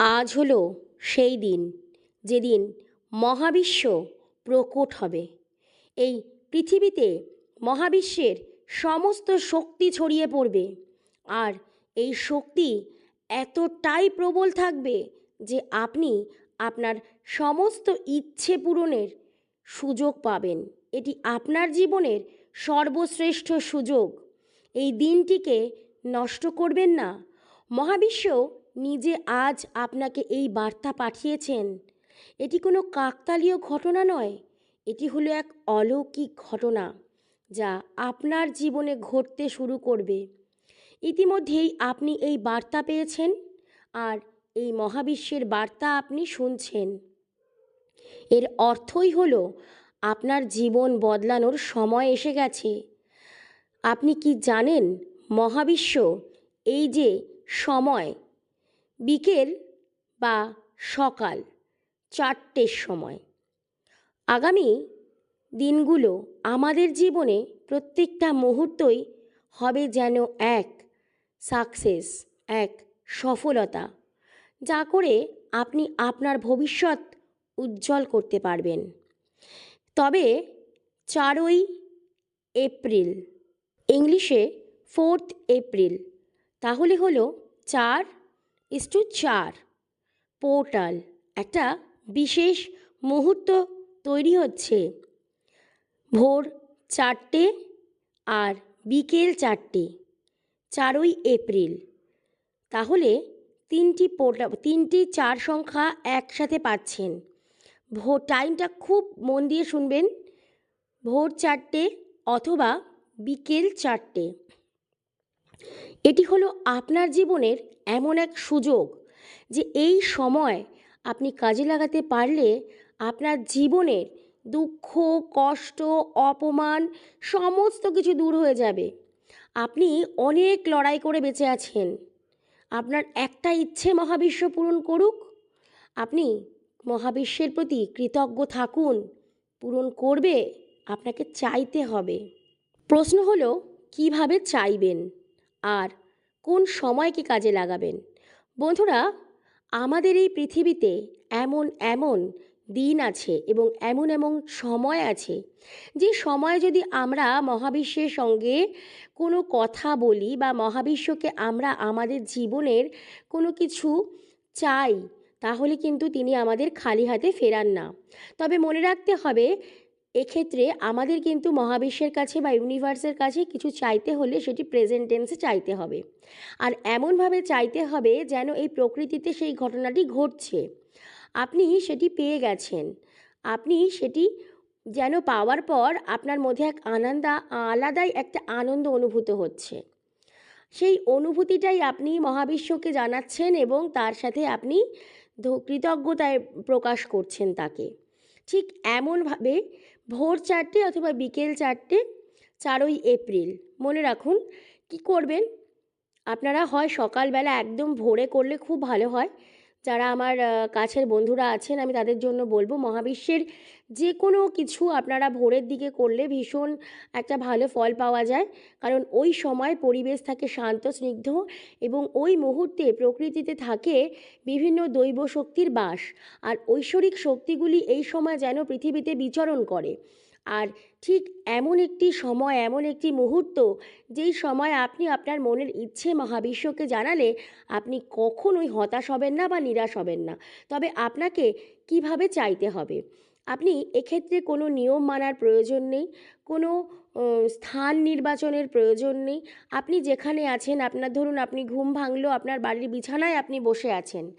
আজ হলো সেই দিন, যেদিন মহাবিশ্ব প্রকট হবে। এই পৃথিবীতে মহাবিশ্বের সমস্ত শক্তি ছড়িয়ে পড়বে, আর এই শক্তি এতটাই প্রবল থাকবে যে আপনি আপনার সমস্ত ইচ্ছে পূরণের সুযোগ পাবেন। এটি আপনার জীবনের সর্বশ্রেষ্ঠ সুযোগ। এই দিনটিকে নষ্ট করবেন না। মহাবিশ্ব নিজে আজ আপনাকে এই বার্তা পাঠিয়েছেন। এটি কোনো কাকতালীয় ঘটনা নয়। এটি হলো এক অলৌকিক ঘটনা, যা আপনার জীবনে ঘটতে শুরু করবে। ইতিমধ্যেই আপনি এই বার্তা পেয়েছেন আর এই মহাবিশ্বের বার্তা আপনি শুনছেন। এর অর্থই হলো, আপনার জীবন বদলানোর সময় এসে গেছে। আপনি কি জানেন, মহাবিশ্ব এই যে সময় বিকেল বা সকাল চারটের সময়। আগামী দিনগুলো আমাদের জীবনে প্রত্যেকটা মুহূর্তই হবে যেন এক সাকসেস এক সফলতা, যা করে আপনি আপনার ভবিষ্যৎ উজ্জ্বল করতে পারবেন। তবে চারই এপ্রিল, ইংলিশে ফোর্থ এপ্রিল, তাহলে হলো চার ইস টু চার পোর্টাল একটা বিশেষ মুহূর্ত তৈরি হচ্ছে। ভোর চারটে আর বিকেল চারটে, চারই এপ্রিল। তাহলে তিনটি পোর্টাল তিনটি চার সংখ্যা একসাথে পাচ্ছেন। ভোর টাইমটা খুব মন দিয়ে শুনবেন। ভোর চারটে অথবা বিকেল চারটে। এটি হলো আপনার জীবনের এমন এক সুযোগ যে এই সময় আপনি কাজে লাগাতে পারলে আপনার জীবনের দুঃখ, কষ্ট, অপমান সমস্ত কিছু দূর হয়ে যাবে। আপনি অনেক লড়াই করে বেঁচে আছেন। আপনার একটা ইচ্ছে মহাবিশ্ব পূরণ করুক। আপনি মহাবিশ্বের প্রতি কৃতজ্ঞ থাকুন, পূরণ করবে, আপনাকে চাইতে হবে। প্রশ্ন হলো, কীভাবে চাইবেন? আর কোন সময় সময়কে কাজে লাগাবেন? বন্ধুরা, আমাদের এই পৃথিবীতে এমন এমন দিন আছে এবং এমন এমন সময় আছে, যে সময় যদি আমরা মহাবিশ্বের সঙ্গে কোনো কথা বলি বা মহাবিশ্বকে আমরা আমাদের জীবনের কোনো কিছু চাই, তাহলে কিন্তু তিনি আমাদের খালি হাতে ফেরান না। তবে মনে রাখতে হবে এক্ষেত্রে আমাদের কিন্তু মহাবিশ্বের কাছে বা ইউনিভার্সের কাছে কিছু চাইতে হলে সেটি প্রেজেন্ট টেন্সে চাইতে হবে। আর এমনভাবে চাইতে হবে যেন এই প্রকৃতিতে সেই ঘটনাটি ঘটছে। আপনি সেটি পেয়ে গেছেন। আপনি সেটি যেন পাওয়ার পর আপনার মধ্যে এক আনন্দা, আলাদাই একটা আনন্দ অনুভূত হচ্ছে। সেই অনুভূতিটাই আপনি মহাবিশ্বকে জানাচ্ছেন এবং তার সাথে আপনি কৃতজ্ঞতায় প্রকাশ করছেন তাকে। ঠিক এমনভাবে ভোর চারটে অথবা বিকেল চারটে, চারই এপ্রিল। মনে রাখুন, কি করবেন? আপনারা হয় সকালবেলা একদম ভোরে করলে খুব ভালো হয়। যারা আমার কাছের বন্ধুরা আছেন, আমি তাদের জন্য বলব মহাবিশ্বের যে কোনো কিছু আপনারা ভোরের দিকে করলে ভীষণ একটা ভালো ফল পাওয়া যায়। কারণ ওই সময় পরিবেশ থাকে শান্ত, স্নিগ্ধ এবং ওই মুহূর্তে প্রকৃতিতে থাকে বিভিন্ন দৈব শক্তির বাস। আর ঐশ্বরিক শক্তিগুলি এই সময় যেন পৃথিবীতে বিচরণ করে। আর ঠিক এমন একটি সময়, এমন একটি মুহূর্ত, যেই সময় আপনি আপনার মনের ইচ্ছে মহাবিশ্বকে জানালে আপনি কখনোই হতাশ হবেন না বা নিরাশ হবেন না। তবে আপনাকে কীভাবে চাইতে হবে? আপনি এক্ষেত্রে কোনো নিয়ম মানার প্রয়োজন নেই, কোনো স্থান নির্বাচনের প্রয়োজন নেই। আপনি যেখানে আছেন, আপনার ধরুন আপনি ঘুম ভাঙলো, আপনার বাড়ির বিছানায় আপনি বসে আছেন।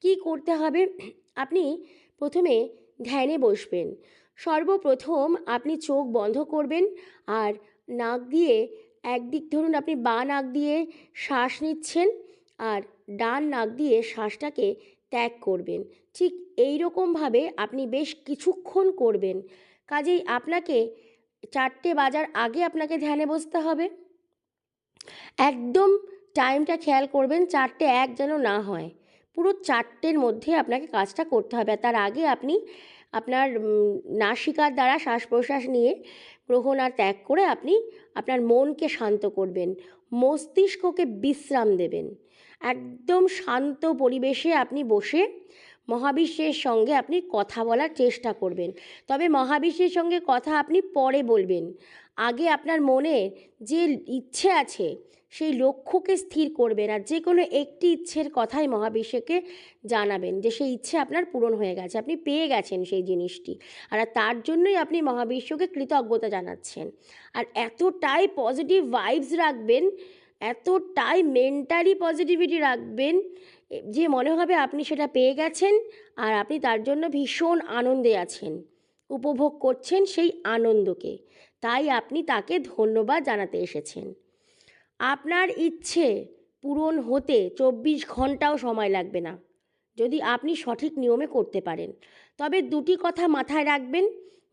কি করতে হবে? আপনি প্রথমে ধ্যানে বসবেন। সর্বপ্রথম আপনি চোখ বন্ধ করবেন আর নাক দিয়ে একদিক, ধরুন আপনি বা নাক দিয়ে শ্বাস নিচ্ছেন আর ডান নাক দিয়ে শ্বাসটাকে ত্যাগ করবেন। ঠিক এই রকমভাবে আপনি বেশ কিছুক্ষণ করবেন। কাজেই আপনাকে চারটে বাজার আগে আপনাকে ধ্যানে বসতে হবে। একদম টাইমটা খেয়াল করবেন চারটে এক যেন না হয়। পুরো চারটের মধ্যে আপনাকে কাজটা করতে হবে। তার আগে আপনি নাসিকার দ্বারা শ্বাস প্রশ্বাস নিয়ে গ্রহণ আর ত্যাগ করে আপনি আপনার মনকে শান্ত করবেন, মস্তিষ্ককে বিশ্রাম দেবেন। একদম শান্ত পরিবেশে আপনি বসে মহাবিশ্বের সঙ্গে আপনি কথা বলার চেষ্টা করবেন। তবে মহাবিশ্বের সঙ্গে কথা আপনি পরে বলবেন। আগে আপনার মনে যে ইচ্ছে আছে, সেই লক্ষ্যকে স্থির করবেন আর যে কোনো একটি ইচ্ছের কথাই মহাবিশ্বকে জানাবেন যে সেই ইচ্ছে আপনার পূরণ হয়ে গেছে, আপনি পেয়ে গেছেন সেই জিনিসটি। আর তার জন্যই আপনি মহাবিশ্বকে কৃতজ্ঞতা জানাচ্ছেন। আর এতটাই পজিটিভ ভাইবস রাখবেন এতটাই মেন্টালি পজিটিভিটি রাখবেন যে মনে হবে আপনি সেটা পেয়ে গেছেন আর আপনি তার জন্য ভীষণ আনন্দে আছেন, উপভোগ করছেন সেই আনন্দকে। তাই আপনি তাকে ধন্যবাদ জানাতে এসেছেন। আপনার ইচ্ছে পূরণ হতে চব্বিশ ঘন্টাও সময় লাগবে না, যদি আপনি সঠিক নিয়মে করতে পারেন। তবে দুটি কথা মাথায় রাখবেন।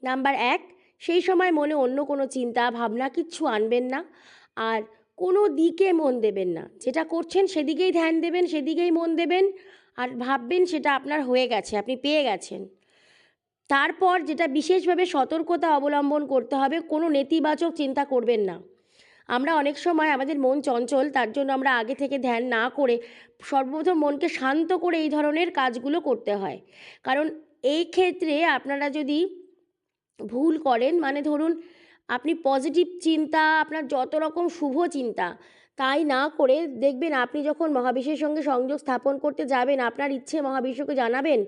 নাম্বার এক, সেই সময় মনে অন্য কোনো চিন্তা ভাবনা কিচ্ছু আনবেন না। আর কোনো দিকে মন দেবেন না। যেটা করছেন সেদিকেই ধ্যান দেবেন, সেদিকেই মন দেবেন আর ভাববেন সেটা আপনার হয়ে গেছে, আপনি পেয়ে গেছেন। তারপর যেটা বিশেষভাবে সতর্কতা অবলম্বন করতে হবে, কোনো নেতিবাচক চিন্তা করবেন না। আমরা অনেক সময় আমাদের মন চঞ্চল, তার জন্য আমরা আগে থেকে ধ্যান না করে সর্বপ্রথম মনকে শান্ত করে এই ধরনের কাজগুলো করতে হয়। কারণ এই ক্ষেত্রে আপনারা যদি ভুল করেন মানে ধরুন আপনি পজিটিভ চিন্তা, আপনার যত রকম শুভ চিন্তা, তাই না করে দেখবেন আপনি যখন মহাবিশ্বের সঙ্গে সংযোগ স্থাপন করতে যাবেন, আপনার ইচ্ছে মহাবিশ্বকে জানাবেন,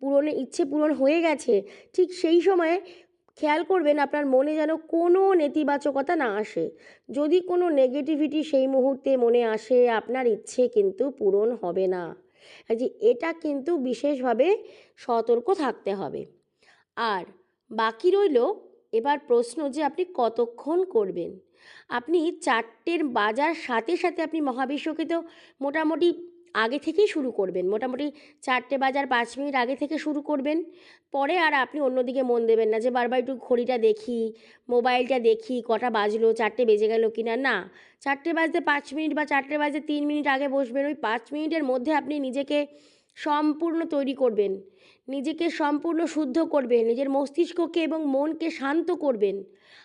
পূরণে ইচ্ছে পূরণ হয়ে গেছে, ঠিক সেই সময়ে খেয়াল করবেন আপনার মনে যেন কোনো নেতিবাচকতা না আসে। যদি কোনো নেগেটিভিটি সেই মুহূর্তে মনে আসে, আপনার ইচ্ছে কিন্তু পূরণ হবে না। যে, এটা কিন্তু বিশেষভাবে সতর্ক থাকতে হবে। আর বাকি রইল এবার প্রশ্ন যে আপনি কতক্ষণ করবেন? আপনি চারটের বাজার সাথে সাথে আপনি মহাবিশ্বকে তো মোটামুটি আগে থেকেই শুরু করবেন, মোটামুটি চারটে বাজার পাঁচ মিনিট আগে থেকে শুরু করবেন। পরে আর আপনি অন্যদিকে মন দেবেন না যে বারবার একটু ঘড়িটা দেখি, মোবাইলটা দেখি, কটা বাজলো, চারটে বেজে গেল কি না না, চারটে বাজতে পাঁচ মিনিট বা চারটে বাজতে তিন মিনিট আগে বসবেন। ওই পাঁচ মিনিটের মধ্যে আপনি নিজেকে সম্পূর্ণ তৈরি করবেন। নিজেকে সম্পূর্ণ শুদ্ধ করবেন। নিজের মস্তিষ্ককে এবং মনকে শান্ত করবেন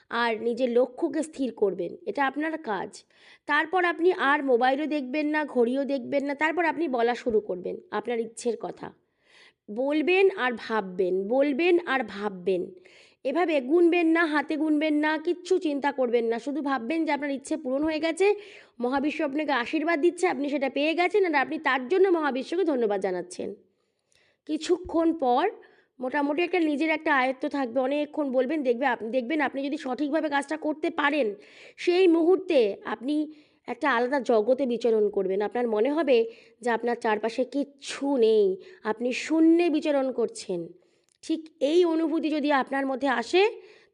আর নিজের লক্ষ্যকে স্থির করবেন। এটা আপনার কাজ। তারপর আপনি আর মোবাইলও দেখবেন না, ঘড়িও দেখবেন না। তারপর আপনি বলা শুরু করবেন আপনার ইচ্ছের কথা। বলবেন আর ভাববেন। বলবেন আর ভাববেন। এভাবে গুনবেন না, হাতে গুনবেন না, কিচ্ছু চিন্তা করবেন না। শুধু ভাববেন যে আপনার ইচ্ছে পূরণ হয়ে গেছে, মহাবিশ্ব আপনাকে আশীর্বাদ দিচ্ছে, আপনি সেটা পেয়ে গেছেন আর আপনি তার জন্য মহাবিশ্বকে ধন্যবাদ জানাচ্ছেন। কিছুক্ষণ পর মোটামুটি একটা নিজের একটা আয়ত্ত থাকবে, অনেকক্ষণ বলবেন, দেখবে দেখবেন আপনি যদি সঠিকভাবে কাজটা করতে পারেন, সেই মুহূর্তে আপনি একটা আলাদা জগতে বিচরণ করবেন। আপনার মনে হবে যে আপনার চারপাশে কিচ্ছু নেই, আপনি শূন্যে বিচরণ করছেন। ঠিক এই অনুভূতি যদি আপনার মধ্যে আসে,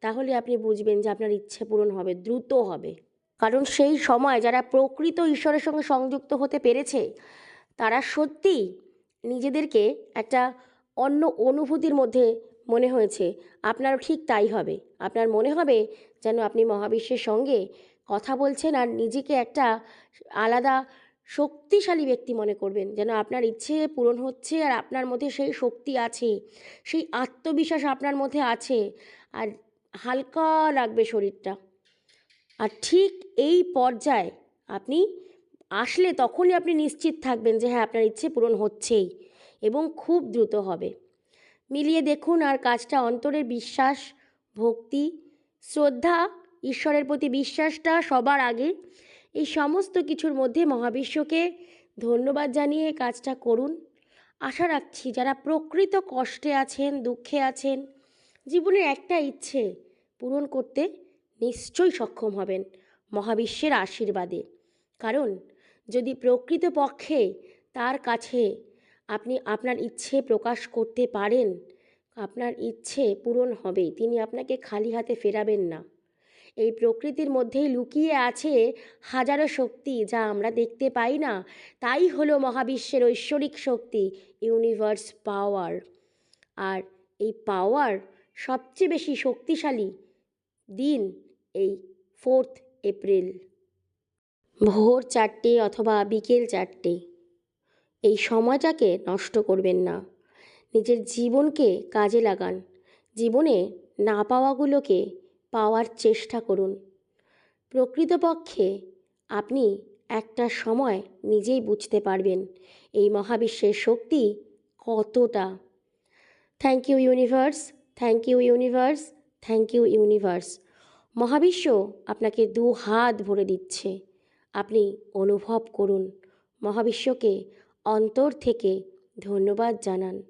তাহলে আপনি বুঝবেন যে আপনার ইচ্ছে পূরণ হবে, দ্রুত হবে। কারণ সেই সময় যারা প্রকৃত ঈশ্বরের সঙ্গে সংযুক্ত হতে পেরেছে, তারা সত্যিই নিজেদেরকে একটা অন্য অনুভূতির মধ্যে মনে হয়েছে, আপনারও ঠিক তাই হবে। আপনার মনে হবে যেন আপনি মহাবিশ্বের সঙ্গে কথা বলছেন আর নিজেকে একটা আলাদা শক্তিশালী ব্যক্তি মনে করবেন, যেন আপনার ইচ্ছে পূরণ হচ্ছে আর আপনার মধ্যে সেই শক্তি আছে, সেই আত্মবিশ্বাস আপনার মধ্যে আছে আর হালকা লাগবে শরীরটা। আর ঠিক এই পর্যায়ে আপনি আসলে তখনই আপনি নিশ্চিত থাকবেন যে হ্যাঁ আপনার ইচ্ছে পূরণ হচ্ছেই এবং খুব দ্রুত হবে। মিলিয়ে দেখুন আর কাজটা, অন্তরের বিশ্বাস, ভক্তি, শ্রদ্ধা, ঈশ্বরের প্রতি বিশ্বাসটা সবার আগে এই সমস্ত কিছুর মধ্যে মহাবিশ্বকে ধন্যবাদ জানিয়ে কাজটা করুন। আশা রাখছি যারা প্রকৃত কষ্টে আছেন, দুঃখে আছেন, জীবনের একটা ইচ্ছে পূরণ করতে নিশ্চয়ই সক্ষম হবেন মহাবিশ্বের আশীর্বাদে। কারণ যদি প্রকৃত পক্ষে তার কাছে আপনি আপনার ইচ্ছে প্রকাশ করতে পারেন, আপনার ইচ্ছে পূরণ হবেই। তিনি আপনাকে খালি হাতে ফেরাবেন না। এই প্রকৃতির মধ্যেই লুকিয়ে আছে হাজারো শক্তি যা আমরা দেখতে পাই না। তাই হলো মহাবিশ্বের ঐশ্বরিক শক্তি ইউনিভার্স পাওয়ার আর এই পাওয়ার সবচেয়ে বেশি শক্তিশালী দিন এই ফোর্থ এপ্রিল ভোর চারটে অথবা বিকেল চারটে। এই সময়টাকে নষ্ট করবেন না। নিজের জীবনকে কাজে লাগান। জীবনে না পাওয়াগুলোকে পাওয়ার চেষ্টা করুন। প্রকৃতপক্ষে আপনি একটা সময় নিজেই বুঝতে পারবেন এই মহাবিশ্বের শক্তি কতটা। Thank you universe thank you universe thank you universe মহাবিশ্ব আপনাকে দু হাত ভরে দিচ্ছে। আপনি অনুভব করুন। মহাবিশ্বকে অন্তর থেকে ধন্যবাদ জানান।